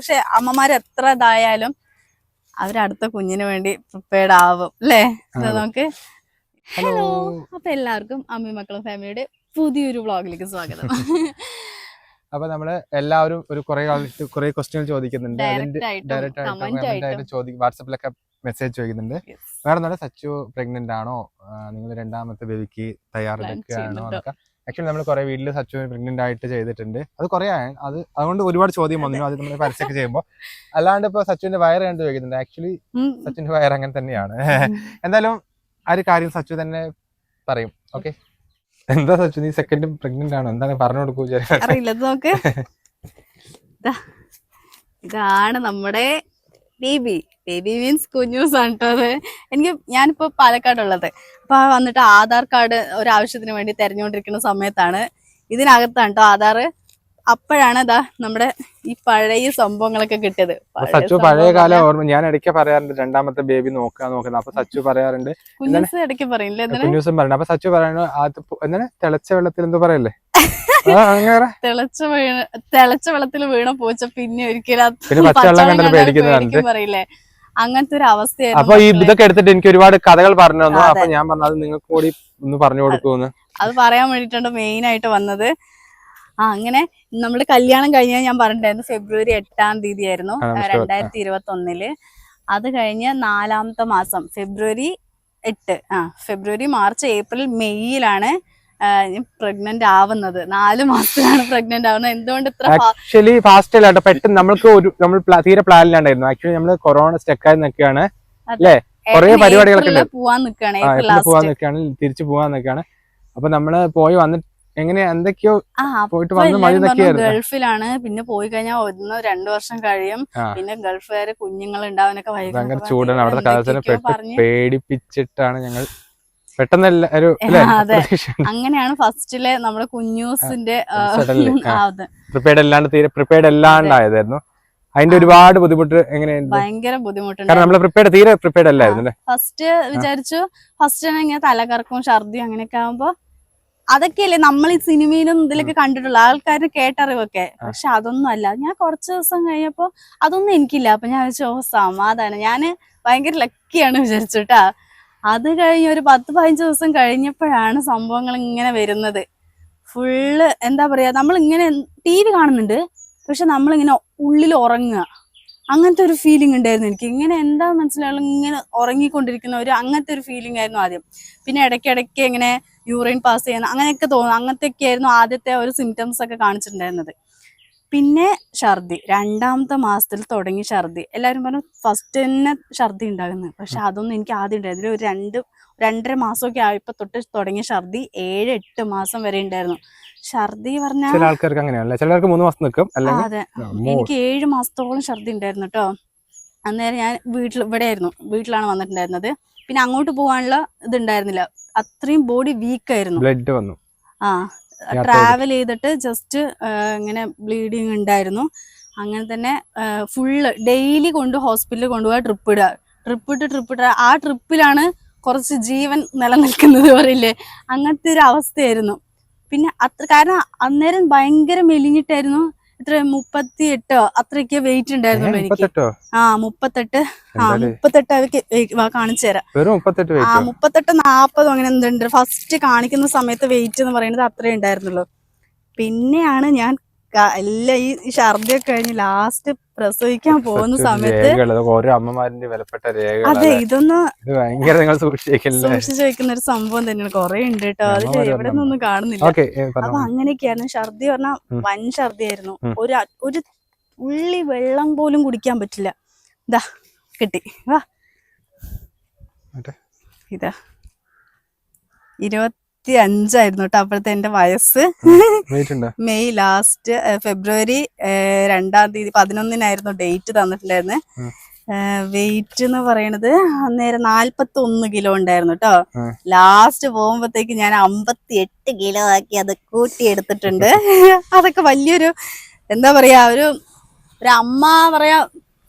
പക്ഷെ അമ്മമാർ എത്ര ഇതായാലും അവരടുത്ത കുഞ്ഞിന് വേണ്ടി പ്രിപ്പയർഡ് ആവും അല്ലേ? നമുക്ക് ഹലോ അപ്പൊ എല്ലാവർക്കും അമ്മയും മക്കളും ഫാമിലിയുടെ പുതിയൊരു വ്ളോഗിലേക്ക് സ്വാഗതം. അപ്പൊ നമ്മൾ എല്ലാവരും ഒരു കുറെ ആൾക്ക് കുറെ ക്വസ്റ്റ്യൻ ചോദിക്കുന്നുണ്ട്. അതിന്റെ ഡയറക്റ്റ് ആയിട്ട് ചോദിക്കും വാട്സപ്പിലൊക്കെ മെസ്സേജ് ചോദിക്കുന്നുണ്ട്. മാഡം വേറെ ഒന്നുമല്ല സച്ചു പ്രഗ്നന്റ് ആണോ? നിങ്ങൾ രണ്ടാമത്തെ ബേബിക്ക് തയ്യാറെടുക്കുകയാണോ? എന്നൊക്കെ ആക്ച്വലി നമ്മൾ കുറെ വീട്ടിൽ സച്ചു പ്രഗ്നന്റ് ആയിട്ട് ചെയ്തിട്ടുണ്ട്. അത് കുറേ ആയ- അത് അതുകൊണ്ട് ഒരുപാട് ചോദ്യം വന്നു. അത് നമ്മൾ പരസ്യമൊക്കെ ചെയ്യുമ്പോൾ അല്ലാണ്ട് ഇപ്പൊ സച്ചുവിന്റെ വയർ കണ്ട് ചോദിക്കുന്നുണ്ട്. ആക്ച്വലി സച്ചിന്റെ വയർ അങ്ങനെ തന്നെയാണ്. എന്തായാലും ആ ഒരു കാര്യം സച്ചു തന്നെ പറയും. ഓക്കെ എന്താ സച്ചു നീ സെക്കൻഡ് പ്രഗ്നന്റ് ആണോ? എന്താണ് പറഞ്ഞു കൊടുക്കൂ. അറിയില്ല നോക്ക്. ഇതാണ് നമ്മുടെ ബേബി ബേബി മീൻസ് കുഞ്ഞു കേട്ടോ അത് എനിക്ക് ഞാനിപ്പോ പാലക്കാടുള്ളത്. അപ്പൊ വന്നിട്ട് ആധാർ കാർഡ് ഒരു ഒരാവശ്യത്തിന് വേണ്ടി തെരഞ്ഞുകൊണ്ടിരിക്കുന്ന സമയത്താണ്. ഇതിനകത്താണ് കേട്ടോ ആധാർ. അപ്പോഴാണ് ഇതാ നമ്മുടെ ഈ പഴയ സംഭവങ്ങളൊക്കെ കിട്ടിയത്. സച്ചു പഴയ കാലം ഓർമ്മ ഞാൻ ഇടയ്ക്ക് പറയാറുണ്ട് രണ്ടാമത്തെ ബേബി നോക്കുക നോക്കുന്നത് അപ്പൊ സച്ചു പറയാറുണ്ട് കുഞ്ഞൂസ് ഇടയ്ക്ക് പറയില്ലേ? കുഞ്ഞൂസം അപ്പൊ സച്ചു പറയണു എന്താണ്? തിളച്ച വെള്ളത്തിൽ എന്തോ പറയല്ലേ. തിളച്ച വീണ തിളച്ച വെള്ളത്തിൽ വീണ പോച്ച പിന്നെ ഒരിക്കലും പറയില്ലേ? അങ്ങനത്തെ ഒരു അവസ്ഥയായിരുന്നു അപ്പൊ ഈ ഇതൊക്കെ എടുത്തിട്ട് എനിക്ക് ഒരുപാട് കഥകൾ പറഞ്ഞു തന്നു. അപ്പൊ ഞാൻ പറഞ്ഞത് നിങ്ങൾക്ക് കൂടി ഒന്ന് പറഞ്ഞു കൊടുക്കുമെന്ന് അത് പറയാൻ വേണ്ടിട്ടാണ് മെയിൻ ആയിട്ട് വന്നത്. ആ അങ്ങനെ നമ്മുടെ കല്യാണം കഴിഞ്ഞാൽ ഞാൻ പറഞ്ഞിട്ടുണ്ടായിരുന്നു ഫെബ്രുവരി എട്ടാം തീയതി ആയിരുന്നു രണ്ടായിരത്തി ഇരുപത്തി ഒന്നിൽ അത് കഴിഞ്ഞ നാലാമത്തെ മാസം ഫെബ്രുവരി എട്ട് ആ ഫെബ്രുവരി മാർച്ച് ഏപ്രിൽ മെയ്യിലാണ് പ്രഗ്നന്റ് ആവുന്നത്. നാല് മാസത്തിലാണ് പ്രഗ്നന്റ് ആവുന്നത്. എന്തുകൊണ്ട് ഇത്ര ആക്ച്വലി ഫാസ്റ്റ് അല്ല കേട്ടോ. പെട്ടെന്ന് നമ്മൾക്ക് ഒരു നമ്മൾ തീരെ പ്ലാനിലാണ്ടായിരുന്നു ആക്ച്വലി നമ്മൾ കൊറോണ സ്റ്റെക്കായി നിൽക്കുകയാണ്. അല്ലേ? കുറേ പരിപാടികളൊക്കെ പോവാൻ നിൽക്കുകയാണ്. പോവാൻ നിൽക്കുകയാണ്. തിരിച്ചു പോവാൻ നിൽക്കുകയാണ്. അപ്പൊ നമ്മൾ പോയി വന്നിട്ട് എങ്ങനെ എന്തൊക്കെയോ പോയിട്ട് വന്ന് ഗൾഫിലാണ്. പിന്നെ പോയി കഴിഞ്ഞാൽ ഒന്ന് രണ്ടു വർഷം കഴിയും. പിന്നെ ഗൾഫുകാര് കുഞ്ഞുങ്ങൾ ഉണ്ടാവാനൊക്കെ ഭയങ്കര ചൂടാണ്. അവിടുത്തെ കാലത്തിന് പേടിപ്പിച്ചിട്ടാണ് ഞങ്ങൾ പെട്ടെന്ന് അതെ. അങ്ങനെയാണ് ഫസ്റ്റിലെ നമ്മുടെ കുഞ്ഞൂസിന്റെ പ്രിപ്പയർഡ് അല്ലാണ്ട് തീരെ പ്രിപ്പയർഡ് അല്ലാണ്ടായതായിരുന്നു അതിന്റെ ഒരുപാട് ബുദ്ധിമുട്ട് എങ്ങനെയായിരുന്നു ഭയങ്കര ബുദ്ധിമുട്ടുണ്ട്. നമ്മൾ പ്രിപ്പയർഡ് തീരെ പ്രിപ്പയർഡ് അല്ലായിരുന്നു ഫസ്റ്റ് വിചാരിച്ചു ഫസ്റ്റ് ഇങ്ങനെ തലകറക്കും ഛർദിയും അങ്ങനെയൊക്കെ ആവുമ്പോ അതൊക്കെയല്ലേ നമ്മൾ ഈ സിനിമയിലും ഇതിലൊക്കെ കണ്ടിട്ടുള്ള. ആൾക്കാർ കേട്ടറിവൊക്കെ. പക്ഷെ അതൊന്നും അല്ല. ഞാൻ കുറച്ച് ദിവസം കഴിഞ്ഞപ്പോ അതൊന്നും എനിക്കില്ല. അപ്പൊ ഞാൻ വെച്ചു ഓ സമാധാനം. ഞാൻ ഭയങ്കര ലക്കിയാണ് വിചാരിച്ചുട്ടാ അത് കഴിഞ്ഞ് ഒരു പത്ത് പതിനഞ്ച് ദിവസം കഴിഞ്ഞപ്പോഴാണ് സംഭവങ്ങൾ ഇങ്ങനെ വരുന്നത്. ഫുള്ള് എന്താ പറയാ നമ്മളിങ്ങനെ ടി വി കാണുന്നുണ്ട് പക്ഷെ നമ്മളിങ്ങനെ ഉള്ളിൽ ഉറങ്ങുക. അങ്ങനത്തെ ഒരു ഫീലിംഗ് ഉണ്ടായിരുന്നു എനിക്ക്. ഇങ്ങനെ എന്താ മനസ്സിലായാലും ഇങ്ങനെ ഉറങ്ങിക്കൊണ്ടിരിക്കുന്ന ഒരു അങ്ങനത്തെ ഒരു ഫീലിംഗ് ആയിരുന്നു ആദ്യം. പിന്നെ ഇടയ്ക്കിടയ്ക്ക് ഇങ്ങനെ യൂറിൻ പാസ് ചെയ്യുന്ന അങ്ങനെയൊക്കെ തോന്നുന്നു. അങ്ങനത്തെയൊക്കെ ആയിരുന്നു ആദ്യത്തെ ഒരു സിംറ്റംസ് ഒക്കെ കാണിച്ചിട്ടുണ്ടായിരുന്നത്. പിന്നെ ഛർദി. രണ്ടാമത്തെ മാസത്തിൽ തുടങ്ങി ഛർദി. എല്ലാവരും പറഞ്ഞു ഫസ്റ്റ് തന്നെ ഛർദി ഉണ്ടാകുന്നത് പക്ഷെ അതൊന്നും എനിക്ക് ആദ്യം ഉണ്ടായിരുന്നില്ല ഒരു രണ്ട് രണ്ടര മാസമൊക്കെ ആയപ്പോൾ തൊട്ട് തുടങ്ങിയ ഛർദി ഏഴ് എട്ട് മാസം വരെ ഉണ്ടായിരുന്നു. ഛർദി പറഞ്ഞാൽ ചില ആൾക്കാർക്ക് അങ്ങനെയല്ലേ ചിലർക്ക് മൂന്ന് മാസം നിൽക്കും അതെ. എനിക്ക് ഏഴ് മാസത്തോളം ഛർദി ഉണ്ടായിരുന്നു കേട്ടോ അന്നേരം ഞാൻ വീട്ടിൽ ഇവിടെ ആയിരുന്നു വീട്ടിലാണ് വന്നിട്ടുണ്ടായിരുന്നത്. പിന്നെ അങ്ങോട്ട് പോകാനുള്ള ഇത് അത്രയും ബോഡി വീക്ക് ആയിരുന്നു. ബ്ലഡ് വന്നു. ആ. ട്രാവൽ ചെയ്തിട്ട് ജസ്റ്റ് ഇങ്ങനെ ബ്ലീഡിങ് ഉണ്ടായിരുന്നു. അങ്ങനെ തന്നെ ഫുള്ള് ഡെയിലി കൊണ്ട് ഹോസ്പിറ്റലിൽ കൊണ്ടുപോയി ട്രിപ്പ് ഇടുക. ട്രിപ്പ് ഇട്ട് ട്രിപ്പ് ഇട്ട ആ ട്രിപ്പിലാണ് കുറച്ച് ജീവൻ നിലനിൽക്കുന്നത് പറയില്ലേ? അങ്ങനത്തെ ഒരു അവസ്ഥയായിരുന്നു. പിന്നെ അത്ര കാരണം അന്നേരം ഭയങ്കര മെലിഞ്ഞിട്ടായിരുന്നു. എത്ര? മുപ്പത്തി എട്ടോ അത്രയ്ക്ക് വെയിറ്റ് ഉണ്ടായിരുന്നുള്ളൂ എനിക്ക്. ആ മുപ്പത്തെട്ട്. ആ മുപ്പത്തെട്ട് അവർക്ക് കാണിച്ചു തരാം. ആ മുപ്പത്തെട്ട് നാപ്പതും അങ്ങനെ എന്തുണ്ട്? ഫസ്റ്റ് കാണിക്കുന്ന സമയത്ത് വെയിറ്റ് എന്ന് പറയുന്നത് അത്രേ ഉണ്ടായിരുന്നുള്ളൂ. പിന്നെയാണ് ഞാൻ എല്ലാ ഈ ഛർദിയൊക്കെ കഴിഞ്ഞ് ലാസ്റ്റ് പ്രസവിക്കാൻ പോകുന്ന സമയത്ത് ഓരോ അമ്മമാരിന്റെ വിലപ്പെട്ട രേഖ അതെ ഇതൊന്ന് ഭയങ്കര നിങ്ങൾ സൂക്ഷിച്ചു വെക്കുന്ന ഒരു സംഭവം തന്നെയാണ്. കൊറേ ഉണ്ട് കേട്ടോ അത് അമ്മമാര് എവിടെ നിന്നൊന്നും കാണുന്നില്ല. അപ്പൊ അങ്ങനെയൊക്കെയായിരുന്നു. ഛർദി പറഞ്ഞാൽ വൻ ഛർദിയായിരുന്നു. ആയിരുന്നു ഒരു ഒരു ഉള്ളി വെള്ളം പോലും കുടിക്കാൻ പറ്റില്ല. ഇതാ കിട്ടി. വാ. ഇതാ. ഇരുപത്തി അഞ്ചായിരുന്നു കേട്ടോ അപ്പോഴത്തെ എന്റെ വയസ്സ്. മെയ് ലാസ്റ്റ് ഫെബ്രുവരി രണ്ടാം തീയതി പതിനൊന്നിനായിരുന്നു ഡേറ്റ് തന്നിട്ടുണ്ടായിരുന്നത് വെയിറ്റ് എന്ന് പറയണത് അന്നേരം നാല്പത്തി ഒന്ന് കിലോ ഉണ്ടായിരുന്നു കേട്ടോ. ലാസ്റ്റ് പോകുമ്പോഴത്തേക്ക് ഞാൻ അമ്പത്തി എട്ട് കിലോ ആക്കി അത് കൂട്ടി എടുത്തിട്ടുണ്ട് അതൊക്കെ വലിയൊരു എന്താ പറയാ ഒരു ഒരു അമ്മ പറയാ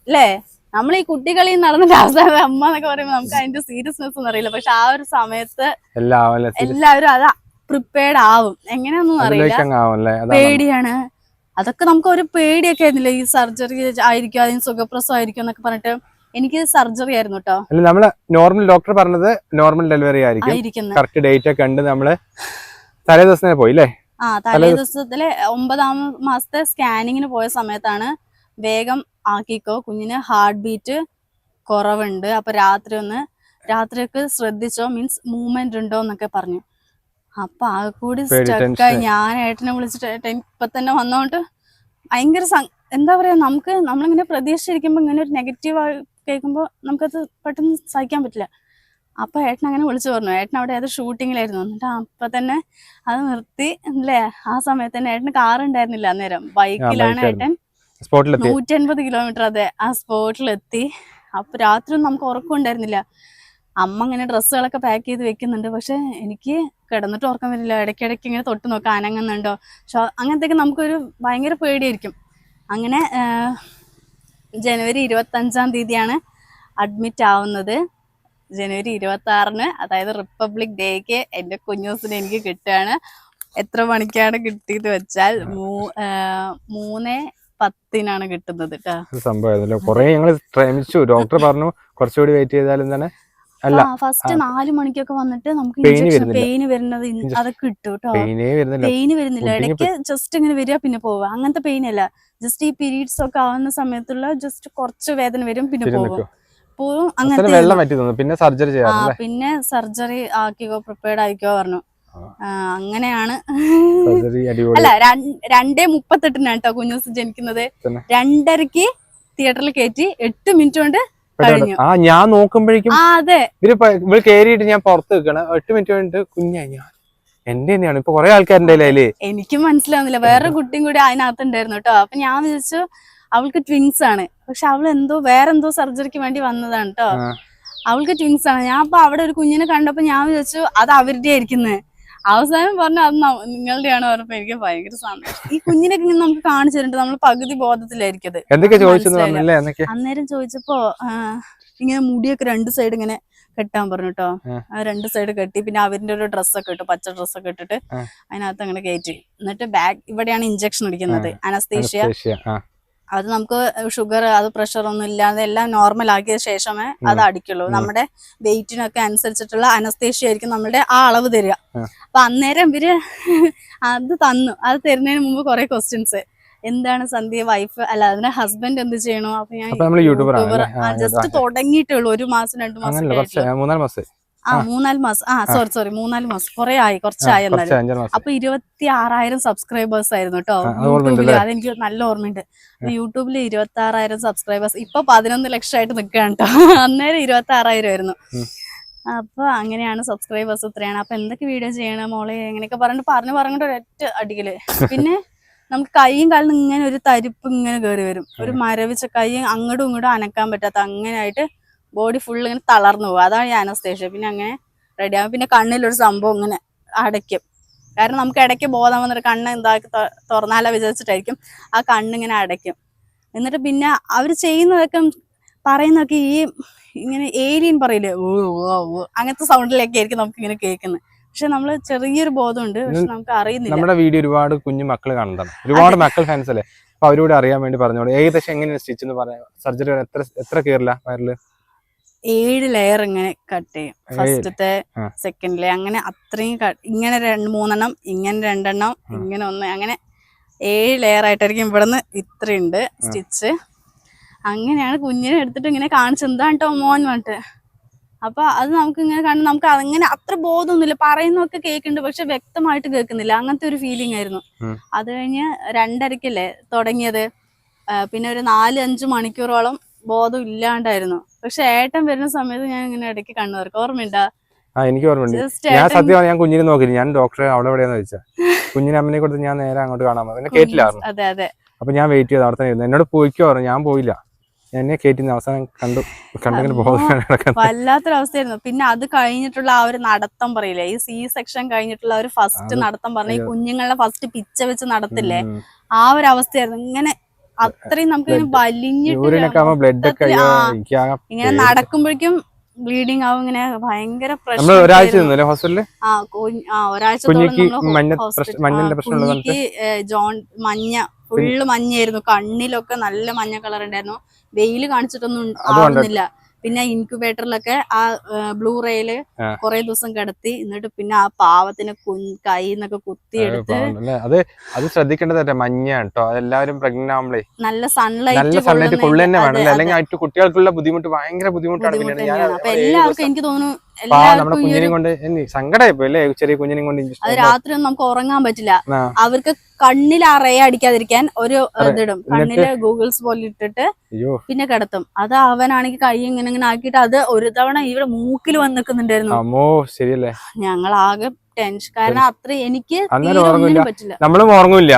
അല്ലേ? നമ്മൾ ഈ കുട്ടികളിൽ നടന്നിട്ട് അവസാനം അമ്മ എന്നൊക്കെ പറയുമ്പോൾ നമുക്ക് അതിന്റെ സീരിയസ്നെസ് ഒന്നും അറിയില്ല. പക്ഷെ ആ ഒരു സമയത്ത് എല്ലാം എല്ലാവരും അത് പ്രിപ്പയർഡ് ആവും. എങ്ങനെയൊന്നും അറിയില്ല. പേടിയാണ്. അതൊക്കെ നമുക്ക് ഒരു പേടിയൊക്കെ ആയിരുന്നില്ല? ഈ സർജറി ആയിരിക്കും അതിന് സുഖപ്രസവം ആയിരിക്കും എന്നൊക്കെ പറഞ്ഞിട്ട് എനിക്ക് സർജറി ആയിരുന്നു കേട്ടോ നമ്മൾ നോർമൽ ഡോക്ടർ പറഞ്ഞത് നോർമൽ ഡെലിവറി ആയിരിക്കും. കറക്റ്റ് ഡേറ്റ് ഒക്കെ ഉണ്ട് നമ്മൾ തലേ ദിവസം തന്നെ പോയി അല്ലേ ആ തലേ ദിവസത്തിലെ ഒമ്പതാം മാസത്തെ സ്കാനിങ്ങിന് പോയ സമയത്താണ് വേഗം ആക്കിക്കോ. കുഞ്ഞിന് ഹാർട്ട് ബീറ്റ് കുറവുണ്ട്. അപ്പൊ രാത്രി ഒന്ന് രാത്രിയൊക്കെ ശ്രദ്ധിച്ചോ? മീൻസ് മൂവ്മെന്റ് ഉണ്ടോ എന്നൊക്കെ പറഞ്ഞു. അപ്പൊ ആ കൂടി സ്റ്റക്കായി ഞാൻ ഏട്ടനെ വിളിച്ചിട്ട് ഏട്ടൻ ഇപ്പൊ തന്നെ വന്നോണ്ട് ഭയങ്കര എന്താ പറയാ നമുക്ക് നമ്മളിങ്ങനെ പ്രതീക്ഷിച്ചിരിക്കുമ്പോ ഇങ്ങനെ ഒരു നെഗറ്റീവ് കേൾക്കുമ്പോ നമുക്കത് പെട്ടെന്ന് സഹിക്കാൻ പറ്റില്ല. അപ്പൊ ഏട്ടൻ അങ്ങനെ വിളിച്ചു പറഞ്ഞു. ഏട്ടൻ അവിടെ അത് ഷൂട്ടിങ്ങിലായിരുന്നു എന്നിട്ട് അപ്പൊ തന്നെ അത് നിർത്തി. അല്ലേ? ആ സമയത്ത് തന്നെ ഏട്ടന് കാറുണ്ടായിരുന്നില്ല അന്നേരം. ബൈക്കിലാണ് ഏട്ടൻ സ്പോട്ടിലെത്തി? നൂറ്റി അൻപത് കിലോമീറ്റർ അതെ ആ സ്പോട്ടിലെത്തി. അപ്പൊ രാത്രി നമുക്ക് ഉറക്കം ഉണ്ടായിരുന്നില്ല. അമ്മ ഇങ്ങനെ ഡ്രസ്സുകളൊക്കെ പാക്ക് ചെയ്ത് വെക്കുന്നുണ്ട്. പക്ഷെ എനിക്ക് കിടന്നിട്ട് ഉറക്കം വരില്ല. ഇടയ്ക്കിടയ്ക്ക് ഇങ്ങനെ തൊട്ട് നോക്കാം അനങ്ങുന്നുണ്ടോ? പക്ഷെ അങ്ങനത്തെയൊക്കെ നമുക്കൊരു ഭയങ്കര പേടിയായിരിക്കും. അങ്ങനെ ജനുവരി ഇരുപത്തഞ്ചാം തീയതിയാണ് അഡ്മിറ്റ് ആവുന്നത്. ജനുവരി ഇരുപത്തി ആറിന് അതായത് റിപ്പബ്ലിക് ഡേക്ക് എന്റെ കുഞ്ഞൂസിന് എനിക്ക് കിട്ടുകയാണ്. എത്ര മണിക്കാണ് കിട്ടിയത് വെച്ചാൽ മൂന്ന് പത്തിനാണ് കിട്ടുന്നത് സംഭവം സംഭവമായിരുന്നല്ലോ? കുറെ ഞങ്ങൾ ശ്രമിച്ചു. ഡോക്ടർ പറഞ്ഞു കുറച്ചുകൂടി വെയിറ്റ് ചെയ്താലും തന്നെ അല്ല. ഫസ്റ്റ് നാല് മണിക്കൊക്കെ വന്നിട്ട് നമുക്ക് പെയിന് വരുന്നത് അതൊക്കെ കിട്ടും കേട്ടോ പെയിനേ വരുന്നില്ല. ഇടയ്ക്ക് ജസ്റ്റ് ഇങ്ങനെ വരിക പിന്നെ പോവുക. അങ്ങനത്തെ പെയിൻ അല്ല. ജസ്റ്റ് ഈ പീരീഡ്സ് ഒക്കെ ആവുന്ന സമയത്തുള്ള ജസ്റ്റ് കുറച്ച് വേദന വരും പിന്നെ പോകും. പോവും അങ്ങനെ പിന്നെ സർജറി പിന്നെ സർജറി ആക്കിക്കോ പ്രിപ്പയർഡ് ആയിക്കോ പറഞ്ഞു. അങ്ങനെയാണ്. അല്ല രണ്ടേ മുപ്പത്തെട്ടിനാണ് കേട്ടോ കുഞ്ഞൂസ് ജനിക്കുന്നത്. രണ്ടരക്ക് തിയേറ്ററിൽ കയറ്റി എട്ട് മിനിറ്റ് കൊണ്ട് ആ ഞാൻ നോക്കുമ്പോഴേക്കും ഇവർ കേറിയിട്ട് ഞാൻ പുറത്ത് നിൽക്കണം എട്ട് മിനിറ്റ് കൊണ്ട് കുഞ്ഞായി ഞാൻ. എന്റെ തന്നെയാണ്. ഇപ്പൊ കൊറേ ആൾക്കാരുടെ അതിൽ? എനിക്കും മനസ്സിലാവുന്നില്ല. വേറെ കുട്ടിയും കൂടി അതിനകത്ത് ഉണ്ടായിരുന്നു കേട്ടോ. അപ്പൊ ഞാൻ വിചാരിച്ചു അവൾക്ക് ട്വിങ്സ് ആണ്. പക്ഷെ അവൾ എന്തോ വേറെന്തോ സർജറിക്ക് വേണ്ടി വന്നതാണ് കേട്ടോ. അവൾക്ക് ട്വിങ്സ് ആണ്. ഞാൻ അപ്പൊ അവിടെ ഒരു കുഞ്ഞിനെ കണ്ടപ്പോ ഞാൻ വിചാരിച്ചു അത് അവരുടെ ആയിരിക്കുന്നത് അവസാനം പറഞ്ഞു അത് നിങ്ങളുടെയാണ് പറഞ്ഞപ്പോ എനിക്ക് ഭയങ്കര സന്തോഷം. ഈ കുഞ്ഞിനൊക്കെ ഇങ്ങനെ നമുക്ക് കാണിച്ചു തരുന്നുണ്ട് നമ്മൾ പകുതി ബോധത്തിലായിരിക്കും അന്നേരം ചോദിച്ചപ്പോ ഇങ്ങനെ മുടിയൊക്കെ രണ്ട് സൈഡ് ഇങ്ങനെ കെട്ടാൻ പറഞ്ഞു കേട്ടോ ആ. രണ്ട് സൈഡ് കെട്ടി പിന്നെ അവരിന്റെ ഒരു ഡ്രസ്സൊക്കെ ഇട്ടു പച്ച ഡ്രസ്സൊക്കെ ഇട്ടിട്ട്. അതിനകത്ത് അങ്ങനെ കയറ്റി. എന്നിട്ട് ബാക്ക് ഇവിടെയാണ് ഇഞ്ചക്ഷൻ അടിക്കുന്നത് അനസ്തീഷ്യ അത് നമുക്ക് ഷുഗർ അത് പ്രഷർ ഒന്നും ഇല്ലാതെ എല്ലാം നോർമൽ ആക്കിയ ശേഷമേ അത് അടിക്കുള്ളൂ. നമ്മുടെ വെയിറ്റിനൊക്കെ അനുസരിച്ചിട്ടുള്ള അനസ്തേഷ്യ ആയിരിക്കും നമ്മുടെ ആ അളവ് തരിക. അപ്പൊ അന്നേരം ഇവർ അത് തന്നു. അത് തരുന്നതിന് മുമ്പ് കുറെ ക്വസ്റ്റ്യൻസ് എന്താണ് സന്ധ്യ വൈഫ് അല്ല അതിന്റെ ഹസ്ബൻഡ് എന്ത് ചെയ്യണോ? അപ്പൊ ഞാൻ? ജസ്റ്റ് തുടങ്ങിയിട്ടുള്ളൂ ഒരു മാസം രണ്ടു മാസം ആ മൂന്നാൽ മാസം ആ സോറി സോറി മൂന്നാൽ മാസം. കുറെ ആയി കുറച്ചായി കുറച്ച് എന്നാലും. അപ്പൊ ഇരുപത്തി ആറായിരം സബ്സ്ക്രൈബേഴ്സ് ആയിരുന്നു കേട്ടോ. യൂട്യൂബിൽ അതെനിക്ക് നല്ല ഓർമ്മയുണ്ട്. യൂട്യൂബിൽ ഇരുപത്തി ആറായിരം സബ്സ്ക്രൈബേഴ്സ് ഇപ്പൊ പതിനൊന്ന് ലക്ഷമായിട്ട് നിൽക്കുകയാണ് കേട്ടോ. അന്നേരം ഇരുപത്തി ആറായിരം ആയിരുന്നു. അപ്പൊ അങ്ങനെയാണ് സബ്സ്ക്രൈബേഴ്സ് ഇത്രയാണ്. അപ്പൊ എന്തൊക്കെ വീഡിയോ ചെയ്യണം മോളെ? എങ്ങനെയൊക്കെ പറഞ്ഞിട്ട് പറഞ്ഞു പറഞ്ഞിട്ട് ഒരൊറ്റ അടിക്കൽ. പിന്നെ നമുക്ക് കൈയും കാലിനും ഇങ്ങനെ ഒരു തരിപ്പ് ഇങ്ങനെ കയറി വരും. ഒരു മരവിച്ച കൈ അങ്ങോട്ടും ഇങ്ങോട്ടും അനക്കാൻ പറ്റാത്ത അങ്ങനെ ആയിട്ട് ബോഡി ഫുൾ ഇങ്ങനെ തളർന്നു പോകും. അതാണ് ഈ അനസ്തേഷ്യ പിന്നെ അങ്ങനെ റെഡി ആകും പിന്നെ കണ്ണിലൊരു സംഭവം ഇങ്ങനെ അടയ്ക്കും. കാരണം നമുക്ക് ഇടയ്ക്ക് ബോധം വന്നിട്ട് കണ്ണ് എന്താക്കി തുറന്നാലോ വിചാരിച്ചിട്ടായിരിക്കും ആ കണ്ണിങ്ങനെ അടയ്ക്കും. എന്നിട്ട് പിന്നെ അവർ ചെയ്യുന്നതൊക്കെ പറയുന്നതൊക്കെ ഈ ഇങ്ങനെ ഏലിയൻ പറയില്ലേ ഓ ഓ ഓ അങ്ങനത്തെ സൗണ്ടിലൊക്കെ ആയിരിക്കും നമുക്ക് ഇങ്ങനെ കേൾക്കുന്നത് പക്ഷെ നമ്മൾ ചെറിയൊരു ബോധമുണ്ട് പക്ഷെ നമുക്ക് അറിയുന്നില്ല. നമ്മുടെ വീഡിയോ ഒരുപാട് കുഞ്ഞു മക്കൾ കണ്ടതാണ് ഒരുപാട് മക്കൾ ഫാൻസ് അല്ലേ? അപ്പൊ അവരോട് അറിയാൻ വേണ്ടി പറഞ്ഞോളൂ. ഏകദേശം എങ്ങനെയാണ് സ്റ്റിച്ച് എന്ന് പറയാം സർജറി എത്ര എത്ര കയറില്ല വയറിൽ? ഏഴ് ലെയർ ഇങ്ങനെ കട്ട് ചെയ്യും. ഫസ്റ്റത്തെ സെക്കൻഡ് സെക്കൻഡിലെ അങ്ങനെ അത്രയും ഇങ്ങനെ രണ്ട് മൂന്നെണ്ണം ഇങ്ങനെ രണ്ടെണ്ണം ഇങ്ങനെ ഒന്ന്. അങ്ങനെ ഏഴ് ലെയർ ആയിട്ടായിരിക്കും ഇവിടുന്ന് ഇത്രയുണ്ട് സ്റ്റിച്ച് അങ്ങനെയാണ് കുഞ്ഞിനെ എടുത്തിട്ട് ഇങ്ങനെ കാണിച്ചു എന്താണ് കേട്ടോ മോൻ പറഞ്ഞിട്ട്? അപ്പൊ അത് നമുക്ക് ഇങ്ങനെ കണ്ട് നമുക്ക് അങ്ങനെ അത്ര ബോധമൊന്നുമില്ല. പറയുന്നൊക്കെ കേൾക്കുന്നുണ്ട് പക്ഷെ വ്യക്തമായിട്ട് കേൾക്കുന്നില്ല. അങ്ങനത്തെ ഒരു ഫീലിംഗ് ആയിരുന്നു. അത് കഴിഞ്ഞ് രണ്ടരക്കല്ലേ തുടങ്ങിയത്? പിന്നെ ഒരു നാല് അഞ്ച് മണിക്കൂറോളം ബോധം ഇല്ലാണ്ടായിരുന്നു. പക്ഷെ ഏട്ടൻ വരുന്ന സമയത്ത് ഞാൻ ഇങ്ങനെ ഇടയ്ക്ക് കണ്ണു തുറക്കും. ഓർമ്മയുണ്ടാ? ആ എനിക്ക് ഓർമ്മയുണ്ട്. ഞാൻ സത്യമാണ് ഞാൻ കുഞ്ഞിനെ നോക്കില്ല ഞാൻ ഡോക്ടറെ അവിടെ എവിടെയാന്ന് വെച്ചാ കുഞ്ഞിനെ അമ്മനെ കൊടുത്ത് ഞാൻ നേരെ അങ്ങോട്ട് കാണാൻ പോകുന്നത് എന്നെ കേട്ടില്ലായിരുന്നു അതെ അതെ. അപ്പൊ ഞാൻ വെയിറ്റ് ചെയ്ത്. അവിടെ തന്നെ എന്നോട് പോയിക്കോ പറഞ്ഞു. ഞാൻ പോയില്ല. എന്നെ കേട്ടിന്ന് അവസാനം കണ്ടു. കണ്ടിങ്ങനെ വല്ലാത്തൊരവസ്ഥയായിരുന്നു. പിന്നെ അത് കഴിഞ്ഞിട്ടുള്ള ആ ഒരു നടത്തം പറയില്ലേ? ഈ സി സെക്ഷൻ കഴിഞ്ഞിട്ടുള്ള ഒരു ഫസ്റ്റ് നടത്തം പറഞ്ഞ ഈ. കുഞ്ഞുങ്ങളെ ഫസ്റ്റ് പിച്ച വെച്ച് നടത്തില്ലേ? ആ ഒരു അവസ്ഥയായിരുന്നു. ഇങ്ങനെ അത്രയും നമുക്ക് ഇങ്ങനെ വലിഞ്ഞിട്ട് ബ്ലഡ് ഒക്കെ ഇങ്ങനെ നടക്കുമ്പോഴേക്കും ബ്ലീഡിങ് ആവും ഇങ്ങനെ ഭയങ്കര പ്രശ്നം ഒരാഴ്ച ഹോസ്പിറ്റലിൽ ആ ഒരാഴ്ച കുഞ്ഞിക്ക് ജോൺ മഞ്ഞ ഫുള്ള് മഞ്ഞായിരുന്നു കണ്ണിലൊക്കെ നല്ല മഞ്ഞ കളർ ഉണ്ടായിരുന്നു. വെയിൽ കാണിച്ചിട്ടൊന്നും ആവുന്നില്ല. പിന്നെ ഇൻക്യുബേറ്ററിലൊക്കെ ആ ബ്ലൂ റേയിൽ. കുറെ ദിവസം കിടത്തി. എന്നിട്ട് പിന്നെ ആ പാവത്തിന് കൈ എന്നൊക്കെ കുത്തിയെടുത്ത് അത് അത് ശ്രദ്ധിക്കേണ്ടത് കേട്ടോ മഞ്ഞാണ് കേട്ടോ അതെല്ലാവരും പ്രഗ്നന്റ് ആവുമ്പളേ. നല്ല സൺലൈറ്റ് നല്ല സൺലൈറ്റ് കൊള്ളു തന്നെ വേണം. അല്ലെങ്കിൽ കുട്ടികൾക്കുള്ള ബുദ്ധിമുട്ട് ഭയങ്കര ബുദ്ധിമുട്ടാണ്. അപ്പൊ എല്ലാവർക്കും എനിക്ക് തോന്നുന്നു നമ്മുടെ ഈ കൊണ്ട് സങ്കടമായി ചെറിയ കുഞ്ഞിനെയും കൊണ്ട് അത് രാത്രി ഒന്നും നമുക്ക് ഉറങ്ങാൻ പറ്റില്ല. അവർക്ക് കണ്ണിൽ അറയ അടിക്കാതിരിക്കാൻ ഒരു. ഇതിടും. കണ്ണിൽ ഗൂഗിൾസ് പോലെ ഇട്ടിട്ട് പിന്നെ കിടത്തും. അത് അവനാണെങ്കിൽ കൈ ഇങ്ങനെ ഇങ്ങനെ ആക്കിയിട്ട് അത് ഒരു തവണ ഇവിടെ മൂക്കിൽ വന്ന് നിൽക്കുന്നുണ്ടായിരുന്നു. ഞങ്ങൾ ആകെ ടെൻഷൻ കാരണം അത്ര എനിക്ക് പറ്റില്ല. നമ്മളും ഉറങ്ങില്ല.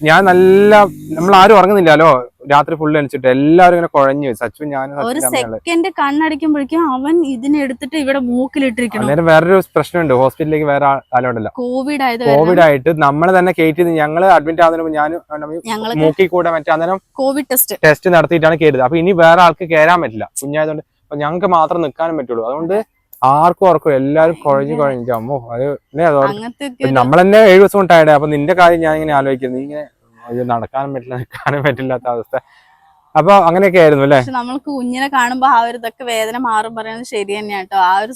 ഞാൻ നല്ല നമ്മൾ ആരും ഉറങ്ങുന്നില്ലല്ലോ. രാത്രി ഫുള്ള് എണിച്ചിട്ട് എല്ലാവരും ഇങ്ങനെ കുഴഞ്ഞു സച്ചു ഞാൻ ഒരു സെക്കൻഡ് കണ്ണടിക്കുമ്പോഴേക്കും അവൻ ഇതിനെടുത്തിട്ട് ഇവിടെ മൂക്കിലിട്ടിരിക്കണം. അന്നേരം വേറൊരു പ്രശ്നമുണ്ട്. ഹോസ്പിറ്റലിലേക്ക് വേറെ ആളുണ്ടല്ലോ. കോവിഡ് ആയത് കോവിഡ് ആയിട്ട് നമ്മളെ തന്നെ കയറ്റി ഞങ്ങൾ അഡ്മിറ്റ് ആവുന്നതിന് ഞാൻ മൂക്കി കൂടെ മറ്റേ അന്നേരം കോവിഡ് ടെസ്റ്റ്. ടെസ്റ്റ് നടത്തിയിട്ടാണ് കയറിയത് അപ്പൊ ഇനി വേറെ ആൾക്ക് കയറാൻ പറ്റില്ല. കുഞ്ഞായതുകൊണ്ട് ഞങ്ങൾക്ക് മാത്രം നിൽക്കാനും പറ്റുള്ളൂ. അതുകൊണ്ട് ആർക്കും ഓർക്കും എല്ലാരും കുഴഞ്ഞു കുഴഞ്ഞു. അമ്മോ അത് നമ്മൾ തന്നെ ഏഴു ദിവസം കൊണ്ടായിടെ അപ്പൊ നിന്റെ കാര്യം ഞാൻ ഇങ്ങനെ ആലോചിക്കുന്നു. നീ ഇങ്ങനെ നടക്കാനും പറ്റില്ല നിൽക്കാനും പറ്റില്ലാത്ത അവസ്ഥ. അപ്പൊ അങ്ങനെയൊക്കെ ആയിരുന്നു അല്ലേ? നമ്മൾക്ക് കുഞ്ഞിനെ കാണുമ്പോ ആ ഒരു ഇതൊക്കെ വേദന മാറും പറയുന്നത് ശരി തന്നെയാ കേട്ടോ. ആ ഒരു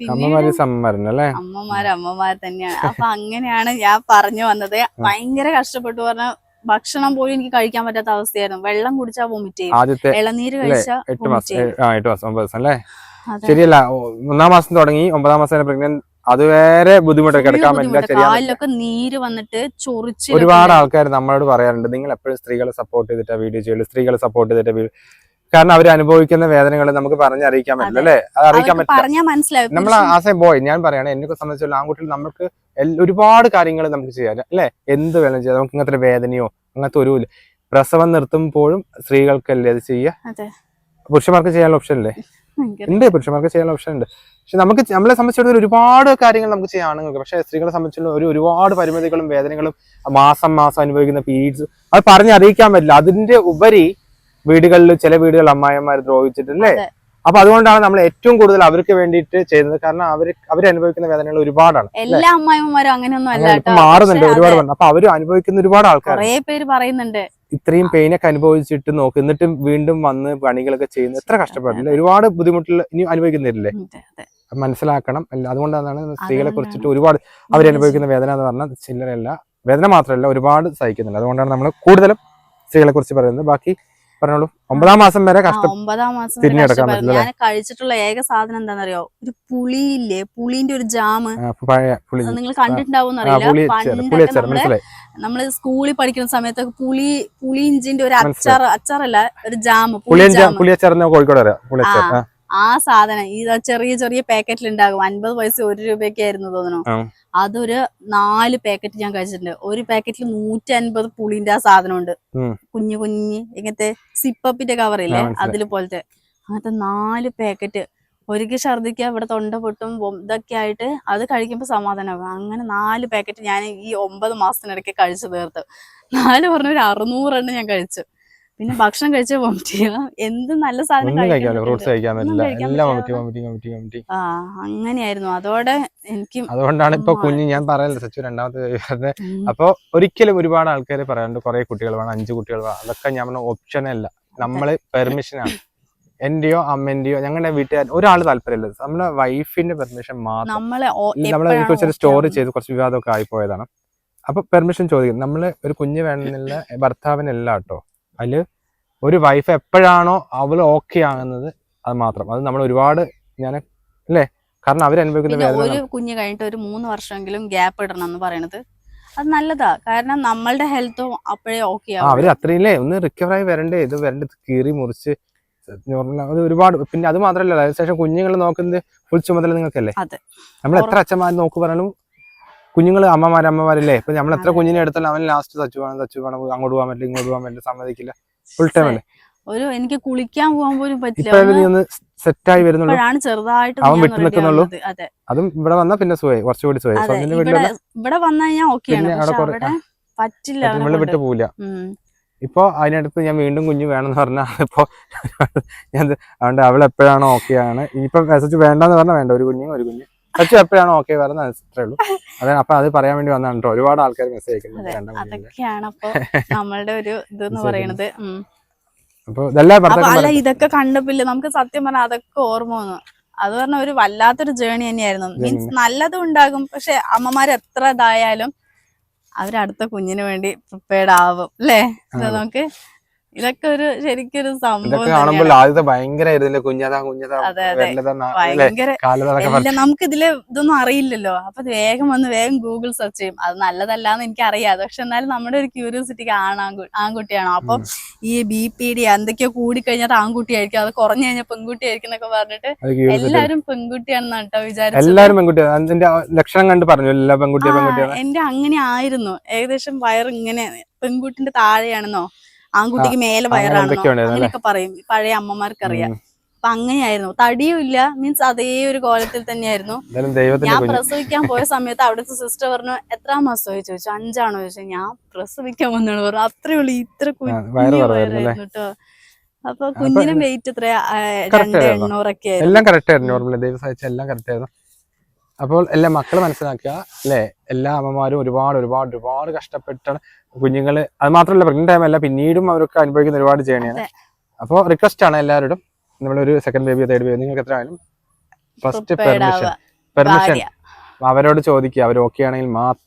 അമ്മമാര് സമ്മമാരുന്നു അമ്മമാര് അമ്മമാര് തന്നെയാണ് അപ്പൊ അങ്ങനെയാണ് ഞാൻ പറഞ്ഞു വന്നത്. ഭയങ്കര കഷ്ടപ്പെട്ടു. പറഞ്ഞ ഭക്ഷണം പോലും എനിക്ക് കഴിക്കാൻ പറ്റാത്ത അവസ്ഥയായിരുന്നു. വെള്ളം കുടിച്ചാ വൊമിറ്റ് ചെയ്യും. ഒമ്പത് ഇളനീര് അല്ലേ? ശരിയല്ല ഒന്നാം മാസം തുടങ്ങി ഒമ്പതാം മാസം പ്രഗ്നന്റ് അത് വേറെ ബുദ്ധിമുട്ട് full കിടക്കാൻ പറ്റില്ല. കാലിലൊക്കെ നീര് വന്നിട്ട് ചൊറിച്ച് ഒരുപാട് ആൾക്കാർ നമ്മളോട് പറയാറുണ്ട് നിങ്ങൾ എപ്പോഴും സ്ത്രീകളെ സപ്പോർട്ട് ചെയ്തിട്ടാ വീഡിയോ ചെയ്യുള്ളൂ സ്ത്രീകളെ സപ്പോർട്ട് ചെയ്തിട്ട് വീഡിയോ കാരണം അവർ അനുഭവിക്കുന്ന വേദനകൾ നമുക്ക് പറഞ്ഞറിയിക്കാൻ പറ്റില്ല അല്ലേ? അത് അറിയിക്കാൻ പറ്റില്ല. നമ്മൾ ആസ് എ ബോയ് ഞാൻ പറയണേ എന്നെ സംബന്ധിച്ചുള്ള ആൺകുട്ടികൾ നമുക്ക് ഒരുപാട് കാര്യങ്ങൾ നമുക്ക് ചെയ്യാം അല്ലെ? എന്ത് വേണം ചെയ്യാം. നമുക്ക് ഇങ്ങനത്തെ വേദനയോ അങ്ങനത്തെ ഒരു. പ്രസവം നിർത്തുമ്പോഴും സ്ത്രീകൾക്കല്ലേ അത് ചെയ്യുക? പുരുഷന്മാർക്ക് ചെയ്യാനുള്ള ഓപ്ഷൻ അല്ലേ ഉണ്ട് പുരുഷന്മാർക്ക് ചെയ്യാൻ ഓപ്ഷൻ ഉണ്ട് പക്ഷെ നമുക്ക് നമ്മളെ സംബന്ധിച്ചിടത്തോളം ഒരുപാട് കാര്യങ്ങൾ നമുക്ക് ചെയ്യാൻ ആണുങ്ങൾക്ക്. പക്ഷെ സ്ത്രീകളെ സംബന്ധിച്ചുള്ള ഒരു ഒരുപാട് പരിമിതികളും വേദനകളും മാസം മാസം അനുഭവിക്കുന്ന പീഡ്സ് അത് പറഞ്ഞ് അറിയിക്കാൻ പറ്റില്ല. അതിന്റെ ഉപരി വീടുകളിൽ ചില വീടുകൾ അമ്മായിമാർ ദ്രോഹിച്ചിട്ടില്ലേ. അപ്പൊ അതുകൊണ്ടാണ് നമ്മൾ ഏറ്റവും കൂടുതൽ അവർക്ക് വേണ്ടിയിട്ട് ചെയ്യുന്നത്. കാരണം അവർ അവർ അനുഭവിക്കുന്ന വേദനകൾ ഒരുപാടാണ്. എല്ലാ അമ്മായിമാരും അങ്ങനെയൊന്നും അല്ല മാറുന്നുണ്ട് ഒരുപാട്. അപ്പൊ അവർ അനുഭവിക്കുന്ന ഒരുപാട് ആൾക്കാർ പേര് പറയുന്നുണ്ട്. ഇത്രയും പെയിനൊക്കെ അനുഭവിച്ചിട്ട് നോക്ക്. എന്നിട്ടും വീണ്ടും വന്ന് പണികളൊക്കെ ചെയ്യുന്നത് എത്ര കഷ്ടപ്പെടില്ല ഒരുപാട് ബുദ്ധിമുട്ടിൽ ഇനി അനുഭവിക്കുന്നില്ലേ മനസ്സിലാക്കണം. അല്ല അതുകൊണ്ടാണ് സ്ത്രീകളെ കുറിച്ചിട്ട് ഒരുപാട് അവർ അനുഭവിക്കുന്ന വേദന എന്ന് പറഞ്ഞാൽ ചില്ലറയല്ല. വേദന മാത്രമല്ല ഒരുപാട് സഹിക്കുന്നുണ്ട് അതുകൊണ്ടാണ് നമ്മൾ കൂടുതലും സ്ത്രീകളെ കുറിച്ച് പറയുന്നത്. ബാക്കി പറഞ്ഞോളൂ. ഒമ്പതാം മാസം വരെ കഷ്ടം ഒമ്പതാം മാസം തിരിഞ്ഞ് കിടക്കാൻ പറ്റില്ല ഞാൻ കഴിച്ചിട്ടുള്ള ഏക സാധനം എന്താണെന്നറിയോ? ഒരു പുളിയില്ലേ? പുളിന്റെ ഒരു ജാമ് നിങ്ങൾ കണ്ടിട്ടുണ്ടാവും അറിയില്ല. നമ്മൾ സ്കൂളിൽ പഠിക്കുന്ന സമയത്തൊക്കെ പുളി പുളി ഇഞ്ചിന്റെ ഒരു അച്ചാർ അച്ചാറല്ല ഒരു ജാമ് പുളി പുളിയഞ്ച ജാമ് പുളി അച്ചാർ എന്ന് കോഴിക്കോട് ആ. സാധനം. ഈ ചെറിയ ചെറിയ പാക്കറ്റിൽ ഉണ്ടാകും അൻപത് പൈസ ഒരു രൂപയൊക്കെ ആയിരുന്നു തോന്നുന്നു. അതൊരു നാല് പാക്കറ്റ് ഞാൻ കഴിച്ചിട്ടുണ്ട്. ഒരു പാക്കറ്റിൽ നൂറ്റി അൻപത് പുളിന്റെ ആ സാധനമുണ്ട്. കുഞ്ഞു കുഞ്ഞു കുഞ്ഞ് ഇങ്ങനത്തെ സിപ്പപ്പിന്റെ കവറില്ലേ. അതിൽ പോലത്തെ. അങ്ങനത്തെ നാല് പാക്കറ്റ് ഒരിക്കൽ ഛർദിക്കുക ഇവിടെ തൊണ്ട പൊട്ടും ഇതൊക്കെ ആയിട്ട് അത് കഴിക്കുമ്പോൾ സമാധാനമാകും അങ്ങനെ നാല് പാക്കറ്റ് ഞാൻ ഈ ഒമ്പത് മാസത്തിനിടയ്ക്ക് കഴിച്ചു തീർത്തു. നാല് പറഞ്ഞ ഒരു അറുന്നൂറെണ്ണം ഞാൻ കഴിച്ചു. പിന്നെ ഭക്ഷണം കഴിച്ച വോമിറ്റ് ചെയ്യാം എന്ത് നല്ല സാധനം കഴിക്കാമല്ലോ ഫ്രൂട്ട്സ് കഴിക്കാൻ പറ്റില്ല. എല്ലാം ആ അങ്ങനെയായിരുന്നു. അതോടെ എനിക്ക് അതുകൊണ്ടാണ് ഇപ്പൊ. കുഞ്ഞ് ഞാൻ പറയല്ലോ സച്ചു രണ്ടാമത്തെ അപ്പൊ ഒരിക്കലും ഒരുപാട് ആൾക്കാർ പറയാറുണ്ട് കുറെ കുട്ടികൾ വേണം അഞ്ച് കുട്ടികൾ വേണം. അതൊക്കെ ഞാൻ പറഞ്ഞ ഓപ്ഷൻ അല്ല. നമ്മൾ പെർമിഷനാണ് എന്റെയോ അമ്മന്റെയോ ഞങ്ങളുടെ വീട്ടുകാർ ഒരാൾ താല്പര്യമില്ല. നമ്മുടെ വൈഫിന്റെ പെർമിഷൻ മാത്രം. നമ്മളെ okay സ്റ്റോറി? ചെയ്ത് കുറച്ച് വിവാദമൊക്കെ ആയിപ്പോയതാണ് അപ്പൊ പെർമിഷൻ ചോദിക്കും. നമ്മൾ ഒരു കുഞ്ഞ് വേണമെന്നില്ല ഭർത്താവിനല്ല കേട്ടോ. അതിൽ ഒരു വൈഫ് എപ്പോഴാണോ അവൾ ഓക്കെ ആകുന്നത് അത് മാത്രം. അത് നമ്മൾ ഒരുപാട് ഞാൻ അല്ലേ? കാരണം അവർ അനുഭവിക്കുന്ന പിന്നെ ഒരു കുഞ്ഞ് കഴിഞ്ഞിട്ട് ഒരു മൂന്ന് വർഷമെങ്കിലും ഗ്യാപ്പ് ഇടണം എന്ന് പറയണത് അത് നല്ലതാ. കാരണം നമ്മളുടെ ഹെൽത്തും അപ്പോഴേ ഓക്കെ ആവും അവർ അത്രയില്ലേ? ഒന്ന് റിക്കവർ ആയി വരണ്ടേ? ഇത് വരണ്ടത് കീറി മുറിച്ച് അത് ഒരുപാട് പിന്നെ അത് മാത്രമല്ല അതിനുശേഷം കുഞ്ഞുങ്ങൾ നോക്കുന്നത് ഫുൾ ചുമതല നിങ്ങൾക്കല്ലേ. നമ്മൾ എത്ര അച്ഛന്മാർ നോക്കു പറഞ്ഞാലും കുഞ്ഞുങ്ങൾ അമ്മമാർ അമ്മമാരല്ലേ? ഇപ്പൊ നമ്മൾ എത്ര കുഞ്ഞിനെ എടുത്താലും അവൻ ലാസ്റ്റ് തച്ചു വേണം തച്ചു വേണം. അങ്ങോട്ട് പോകാൻ പറ്റില്ല ഇങ്ങോട്ട് പോകാൻ പറ്റില്ല സമ്മതിക്കില്ല. ഫുൾ ടൈം അല്ലേ? ഒരു എനിക്ക് കുളിക്കാൻ പോകാൻ പോലും പറ്റില്ല. സെറ്റായി വരുന്നുള്ളൂ. ചെറുതായിട്ട് അവൻ ഞാൻ വിട്ടു നിൽക്കുന്നുള്ളൂ. അതെ. ഇവിടെ വന്നാ പിന്നെ സുഖമായി. കുറച്ചുകൂടി സുഖമായി. ഇവിടെ വന്നു കഴിഞ്ഞാൽ ഓക്കെയാണ് പറ്റില്ല വിട്ടു പോവില്ല. ഇപ്പോ അതിനടുത്ത് ഞാൻ വീണ്ടും കുഞ്ഞ് വേണമെന്ന് പറഞ്ഞാൽ ഇപ്പൊ ഞാൻ അതുകൊണ്ട് അവൾ എപ്പോഴാണോ ആണ്. ഇനിയിപ്പൊ മെസ്സേജ് വേണ്ടെന്ന് പറഞ്ഞാൽ വേണ്ട. ഒരു കുഞ്ഞും ഒരു കുഞ്ഞ് സച്ചു എപ്പോഴാണ് ഓക്കെ വരുന്നത് അത്രേ ഉള്ളൂ. അതെ അപ്പൊ അത് പറയാൻ വേണ്ടി വന്നാണ് കേട്ടോ ഒരുപാട് ആൾക്കാർ മെസ്സേജ് അയക്കുന്നുണ്ട് അതൊക്കെയാണ് അപ്പൊ നമ്മളുടെ ഒരു ഇതെന്ന് പറയണത് അല്ല ഇതൊക്കെ കണ്ടപ്പില്ല നമുക്ക് സത്യം പറഞ്ഞാൽ അതൊക്കെ ഓർമ്മ വന്നു. അത് പറഞ്ഞ ഒരു വല്ലാത്തൊരു ജേണി തന്നെയായിരുന്നു. മീൻസ് നല്ലതും ഉണ്ടാകും. പക്ഷെ അമ്മമാർ എത്ര ഇതായാലും അവരടുത്ത കുഞ്ഞിന് വേണ്ടി പ്രിപ്പയർഡ് ആവും. അല്ലേ? നമുക്ക് ഇതൊക്കെ ഒരു ശരിക്കൊരു സംഭവം കാണുമ്പോൾ ആദ്യത്തെ ഭയങ്കരമായിരുന്നില്ലേ കുഞ്ഞതാ കുഞ്ഞതാ അതെ, അതെ. വല്ലതാ ഭയങ്കര നമുക്ക് ഇതിൽ ഇതൊന്നും അറിയില്ലല്ലോ. അപ്പൊ വേഗം വന്ന് വേഗം ഗൂഗിൾ സെർച്ച് ചെയ്യും. അത് നല്ലതല്ലാന്ന് എനിക്ക് അറിയാതെ പക്ഷെ എന്നാലും നമ്മുടെ ഒരു ക്യൂരിയോസിറ്റിക്ക് ആണ് ആൺകു- ആൺകുട്ടിയാണോ. അപ്പൊ ഈ ബി പി ഡി എന്തൊക്കെയോ കൂടിക്കഴിഞ്ഞാൽ ആൺകുട്ടിയായിരിക്കും. അത് കുറഞ്ഞു കഴിഞ്ഞാൽ പെൺകുട്ടിയായിരിക്കും എന്നൊക്കെ പറഞ്ഞിട്ട് എല്ലാരും പെൺകുട്ടിയാണെന്ന് കേട്ടോ വിചാരിച്ചു എല്ലാരും പെൺകുട്ടിയാണ് ലക്ഷണം കണ്ട് പറഞ്ഞു. എല്ലാ പെൺകുട്ടിയും എന്റെ അങ്ങനെ ആയിരുന്നു. ഏകദേശം വയർ ഇങ്ങനെ പെൺകുട്ടിന്റെ താഴെയാണെന്നോ? ആൺകുട്ടിക്ക് മേലെ വയറാണല്ലോ അങ്ങനെയൊക്കെ പറയും. പഴയ അമ്മമാർക്ക് അറിയാം അപ്പൊ അങ്ങനെയായിരുന്നു. തടിയും ഇല്ല. മീൻസ് അതേ ഒരു കോലത്തിൽ തന്നെയായിരുന്നു. ഞാൻ പ്രസവിക്കാൻ പോയ സമയത്ത് അവിടുത്തെ സിസ്റ്റർ പറഞ്ഞു എത്രാം മാസമായി? ചോദിച്ചു. അഞ്ചാണോ? ചോദിച്ചു. ഞാൻ പ്രസവിക്കാൻ വന്നാണ് പറഞ്ഞു. അത്രേ ഉള്ളൂ. ഇത്ര കുഞ്ഞു വയറ് കുറവായിരുന്നു അല്ലേ? കേട്ടോ. അപ്പൊ കുഞ്ഞിനും വെയിറ്റ് എത്ര രണ്ട്? എണ്ണൂറൊക്കെ എല്ലാം കറക്റ്റ് ആയിരുന്നു. നോർമലി ദൈവം സഹായിച്ച എല്ലാം കറക്റ്റ് ആയിരുന്നു. അപ്പോൾ എല്ലാ മക്കൾ മനസ്സിലാക്കുക അല്ലേ? എല്ലാ അമ്മമാരും ഒരുപാട് ഒരുപാട് ഒരുപാട് കഷ്ടപ്പെട്ട കുഞ്ഞുങ്ങൾ അത് മാത്രമല്ല പ്രഗ്നന്റ് ടൈം അല്ല പിന്നീടും അവരൊക്കെ അനുഭവിക്കുന്ന ഒരുപാട് ജേണിയാണ്. അപ്പോൾ റിക്വസ്റ്റ് ആണ് എല്ലാവരോടും. നമ്മളൊരു സെക്കൻഡ് ബേബി തേർഡ് ബേബി നിങ്ങൾക്ക് എത്ര ആയാലും ഫസ്റ്റ് പെർമിഷൻ പെർമിഷൻ അവരോട് ചോദിക്കുക അവർ ഓക്കെ ആണെങ്കിൽ മാത്രം.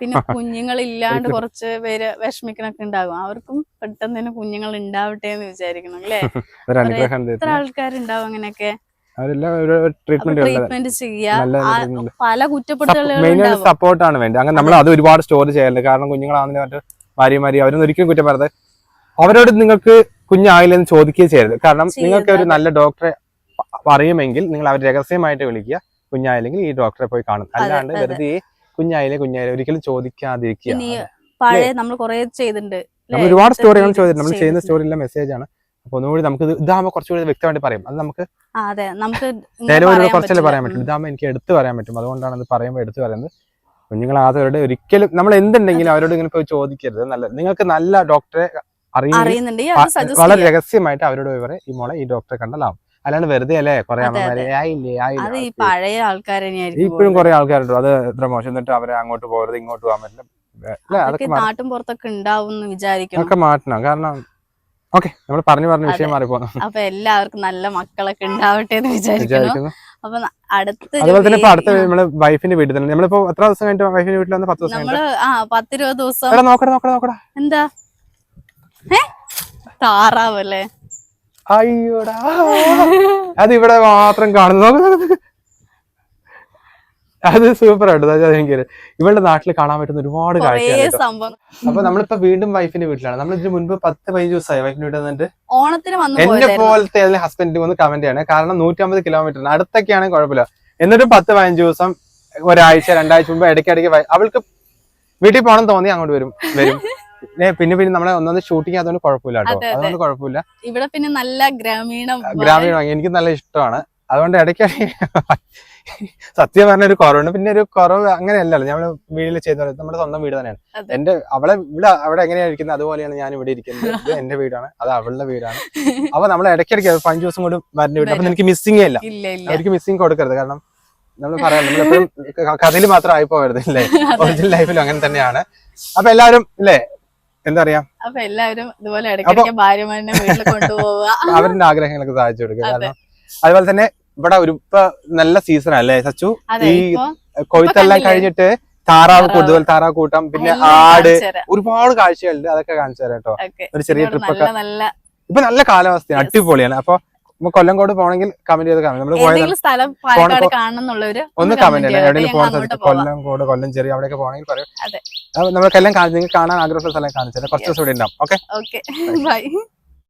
പിന്നെ കുഞ്ഞുങ്ങൾ ഇല്ലാണ്ട് കുറച്ച് പേര് വിഷമിക്കണൊക്കെ ഉണ്ടാകും. അവർക്കും പെട്ടെന്ന് തന്നെ കുഞ്ഞുങ്ങൾ ഉണ്ടാവട്ടെ എന്ന് വിചാരിക്കണം അല്ലേ? എത്ര ആൾക്കാരുണ്ടാവും അങ്ങനെയൊക്കെ? ട്രീറ്റ്മെന്റ് ചെയ്യുക പല കുറ്റപ്പെടുത്തലുകളും സപ്പോർട്ടാണ് വേണ്ടത്. അങ്ങനെ നമ്മൾ അത് ഒരുപാട് സ്റ്റോർ ചെയ്യാറുണ്ട്. കാരണം കുഞ്ഞുങ്ങളാണെങ്കിലും മറ്റു ഭാര്യമാരി അവരൊന്നും ഒരിക്കലും കുറ്റം പറയാതെ അവരോട് നിങ്ങൾക്ക് കുഞ്ഞായില്ലെന്ന് ചോദിക്കുകയും ചെയ്യരുത്. കാരണം നിങ്ങൾക്ക് ഒരു നല്ല ഡോക്ടറെ അറിയുമെങ്കിൽ നിങ്ങൾ അവർ രഹസ്യമായിട്ട് വിളിക്കുക. കുഞ്ഞായില്ലെങ്കിൽ ഈ ഡോക്ടറെ പോയി കാണും. അല്ലാണ്ട് വെറുതെ കുഞ്ഞായില്ലേ കുഞ്ഞായില്ലേ ഒരിക്കലും ചോദിക്കാതിരിക്കുക. പഴയ നമ്മൾ കുറെ ചെയ്തിട്ടുണ്ട്. നമ്മൾ? ഒരുപാട് സ്റ്റോറികൾ ചോദിച്ചിട്ടുണ്ട്. നമ്മൾ ചെയ്യുന്ന. സ്റ്റോറിയിലെ മെസ്സേജ് ആണ്. അപ്പൊ ഒന്നുകൂടി നമുക്ക് ഇത് ഇതാകുമ്പോൾ കുറച്ചുകൂടി വ്യക്തമായിട്ട് പറയും. അത് നമുക്ക് അതെ. നമുക്ക് പറയാൻ കുറച്ചല്ലേ പറയാൻ പറ്റും ഇതാകുമ്പോൾ എനിക്ക് എടുത്തു പറയാൻ പറ്റും. അതുകൊണ്ടാണ് അത് പറയുമ്പോൾ എടുത്തു പറയുന്നത്. കുഞ്ഞുങ്ങൾ ആദ്യവരുടെ ഒരിക്കലും നമ്മൾ എന്തുണ്ടെങ്കിലും അവരോട് ഇങ്ങനെ പോയി ചോദിക്കരുത്. നല്ല നിങ്ങൾക്ക് നല്ല ഡോക്ടറെ അറിയുമെങ്കിൽ അറിയുന്നുണ്ട്. അത് വ- സജസ്റ്റ് വളരെ രഹസ്യമായിട്ട് അവരോട് പറയും ഈ മോളെ ഈ ഡോക്ടറെ കണ്ടാലാവും അല്ലാണ്ട് വെറുതെ അല്ലേ കുറെ അമ്മമാരെ ആയില്ലേ ആയില്ലേ ഇപ്പോഴും കുറെ ആൾക്കാരുണ്ട്. അത് എത്ര മോശം. എന്നിട്ട് അവരെ അങ്ങോട്ട് പോകരുത് ഇങ്ങോട്ട് പോകാൻ പറ്റില്ല. നാട്ടും പുറത്തൊക്കെ ഉണ്ടാവും അതൊക്കെ മാറ്റണം. കാരണം ഓക്കെ നമ്മൾ പറഞ്ഞു പറഞ്ഞ വിഷയം മാറിപ്പോന്നു. അപ്പൊ എല്ലാവർക്കും നല്ല മക്കളൊക്കെ ഉണ്ടാവട്ടെ എന്ന് വിചാരിക്കുന്നു. അപ്പൊ അടുത്ത അതുപോലെ തന്നെ ഇപ്പൊ അടുത്ത നമ്മൾ വൈഫിന്റെ വീട്ടിൽ തന്നെ. നമ്മളിപ്പോ എത്ര ദിവസം കഴിഞ്ഞിട്ട് വൈഫിന്റെ വീട്ടിൽ വന്ന് പത്ത് ദിവസം നമ്മൾ ആ പത്തിരുപത് ദിവസം. നോക്കടാ നോക്കടാ നോക്കടാ. എന്താ? ഏ? താറാവ് അയ്യോടാ. അത് ഇവിടെ മാത്രം കാണുന്നു. അത് സൂപ്പർ ആയിട്ട് എനിക്ക് ഇവളുടെ നാട്ടിൽ കാണാൻ പറ്റുന്ന ഒരുപാട് കാര്യങ്ങൾ കാഴ്ചകൾ അപ്പൊ നമ്മളിപ്പോ വീണ്ടും വൈഫിന്റെ വീട്ടിലാണ്. നമ്മൾ ഇതിന് മുൻപ് പത്ത് പതിനഞ്ച് ദിവസമായി വൈഫിന്റെ വീട്ടിൽ വന്നിട്ട് ഓണത്തിന് എന്നെ പോലത്തെ അതിലെ ഹസ്ബൻഡ് വന്ന് കമന്റ് ആണ് കാരണം നൂറ്റമ്പത് കിലോമീറ്റർ അടുത്തൊക്കെയാണെങ്കിൽ കുഴപ്പമില്ല. എന്നിട്ടും പത്ത് പതിനഞ്ച് ദിവസം ഒരാഴ്ച രണ്ടാഴ്ച മുമ്പ് ഇടയ്ക്കിടയ്ക്ക് അവൾക്ക് വീട്ടിൽ പോകണം തോന്നി അങ്ങോട്ട് വരും വരും. പിന്നെ പിന്നെ നമ്മളെ ഒന്നൊന്ന് ഷൂട്ടിങ് അതുകൊണ്ട് കുഴപ്പമില്ല കേട്ടോ. അതുകൊണ്ട് കുഴപ്പമില്ല. ഇവിടെ പിന്നെ നല്ല ഗ്രാമീണ ഗ്രാമീണ എനിക്ക് നല്ല ഇഷ്ടമാണ്. അതുകൊണ്ട് ഇടയ്ക്കിടയ്ക്ക് സത്യം പറഞ്ഞ ഒരു കുറവുണ്ട് പിന്നെ ഒരു കുറവ് അങ്ങനെയല്ലല്ലോ. നമ്മൾ വീട്ടിൽ ചെയ്യുന്ന നമ്മുടെ സ്വന്തം വീട് തന്നെയാണ്. എന്റെ അവളെ ഇവിടെ അവിടെ എങ്ങനെയാണ് ഇരിക്കുന്നത് അതുപോലെയാണ് ഞാൻ ഇവിടെ ഇരിക്കുന്നത്. ഇത് എന്റെ വീടാണ്. അത് അവളുടെ വീടാണ്. അപ്പൊ നമ്മൾ ഇടയ്ക്കിടയ്ക്ക് പതിനഞ്ച് ദിവസം കൂടി വരണ്ട വീട്. അപ്പൊ. എനിക്ക് മിസ്സിംഗ് ഇല്ല. അവർക്ക് മിസ്സിംഗ് കൊടുക്കരുത്. കാരണം നമ്മൾ പറയാം നമ്മളെപ്പോഴും കഥയിൽ മാത്രം ആയി പോകരുത് അല്ലേ ഒറിജിനൽ ലൈഫിലും അങ്ങനെ തന്നെയാണ്. അപ്പൊ എല്ലാവരും അല്ലേ എന്താ പറയാ? അപ്പൊ എല്ലാവരും ഇതുപോലെ ഇടയ്ക്കിടയ്ക്ക് വീട്ടിൽ കൊണ്ടുപോവുക. അവരുടെ ആഗ്രഹങ്ങളൊക്കെ സാധിച്ചു കൊടുക്കുക. കാരണം അതുപോലെ തന്നെ ഇവിടെ ഒരു ഇപ്പൊ നല്ല സീസൺ അല്ലേ സച്ചു? ഈ കൊയ്ത്തെല്ലാം കഴിഞ്ഞിട്ട് താറാവ്. കൂടുതൽ താറാവ് കൂട്ടം പിന്നെ ആട്. ഒരുപാട് കാഴ്ചകളുണ്ട് അതൊക്കെ കാണിച്ചു തരാം കേട്ടോ. ഒരു ചെറിയ ട്രിപ്പ് ഒക്കെ. ഇപ്പൊ നല്ല കാലാവസ്ഥയാണ് അടിപൊളിയാണ്. അപ്പൊ കൊല്ലംകോട് പോകണമെങ്കിൽ കമന്റ് ചെയ്ത് കാണാം. നമ്മൾ പോയത് സ്ഥലം പാലക്കാട് കാണണം എന്നുള്ളവര് ഒന്ന് കമന്റ് ചെയ്യണം. എവിടെയെങ്കിലും പോകാൻ സാധിക്കും കൊല്ലംകോട് കൊല്ലം ചെറിയ അവിടെയൊക്കെ പോകണമെങ്കിൽ പറയും. നമുക്കെല്ലാം കാണാൻ നിങ്ങൾക്ക് കാണാൻ ആഗ്രഹമുള്ള സ്ഥലം കാണിച്ചു കുറച്ച് ദിവസം ഇവിടെ ഉണ്ടാവും. Okay okay bye